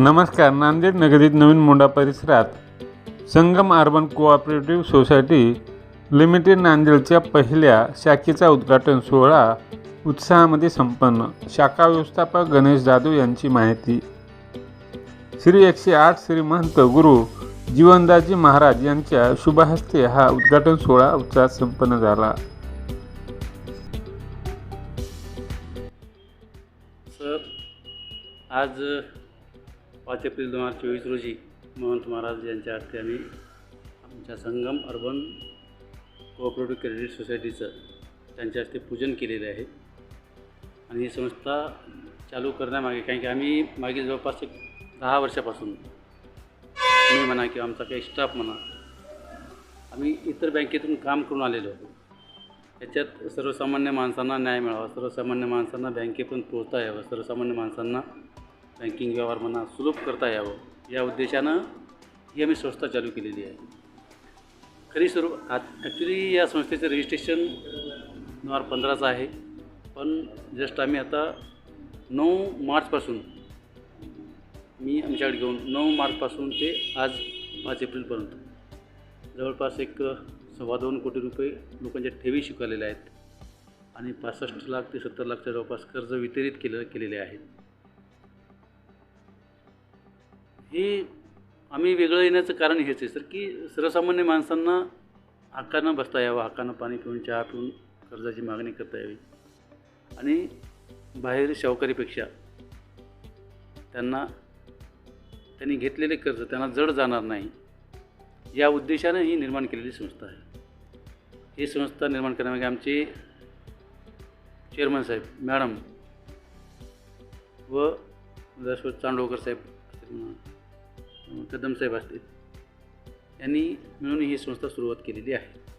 नमस्कार नांदेड नगरीत नवीन मोंडा परिसरात Sangam urban cooperative society limited नांदेडच्या पहिल्या शाखेचा उद्घाटन सोहळा उत्साहामध्ये संपन्न. शाखा व्यवस्थापक गणेश जाधव यांची माहिती. श्री एकशे आठ श्री महंत गुरु जीवनदाजी महाराज यांच्या शुभहस्ते हा उद्घाटन सोहळा उत्साहात संपन्न झाला. सर आज पाच एप्रिल दोन हजार चोवीस रोजी महंत महाराज यांच्या हस्ते आम्ही आमच्या संगम अर्बन कोऑपरेटिव्ह क्रेडिट सोसायटीचं त्यांच्या हस्ते पूजन केलेले आहे. आणि ही संस्था चालू करण्यामागे कारण की आम्ही मागील जवळपास एक दहा वर्षापासून मी म्हणा किंवा आमचा काही स्टाफ म्हणा आम्ही इतर बँकेतून काम करून आलेलो होतो याच्यात सर्वसामान्य माणसांना न्याय मिळावा सर्वसामान्य माणसांना बँकेपर्यंत पोहोचता यावं सर्वसामान्य माणसांना बँकिंग व्यवहार म्हणा सुलभ करता यावं. या उद्देशानं ही आम्ही संस्था चालू केलेली आहे. खरी सर्व ॲक्च्युली या संस्थेचं रजिस्ट्रेशन दोन पंधराचं आहे. पण जस्ट आम्ही आता नऊ मार्चपासून मी आमच्याकडे घेऊन नऊ मार्चपासून ते आज पाच एप्रिलपर्यंत जवळपास एक सव्वा दोन कोटी रुपये लोकांच्या ठेवी स्वीकारलेल्या आहेत. आणि पासष्ट लाख ते सत्तर लाखच्या जवळपास कर्ज वितरित केलं केलेले आहेत. हे आम्ही वेगळं येण्याचं कारण हेच आहे सर की सर्वसामान्य माणसांना हक्कानं बसता यावं हक्कानं पाणी पिऊन चहा पिऊन कर्जाची मागणी करता यावी. आणि बाहेर शावकारीपेक्षा त्यांना त्यांनी घेतलेले कर्ज त्यांना जड जाणार नाही या उद्देशाने ही निर्माण केलेली संस्था आहे. ही संस्था निर्माण करण्यामागे आमचे चेअरमन साहेब मॅडम व दशवत चांडोकर साहेब कदम साहेब असतील. यांनी मिळून ही संस्था सुरुवात केलेली आहे.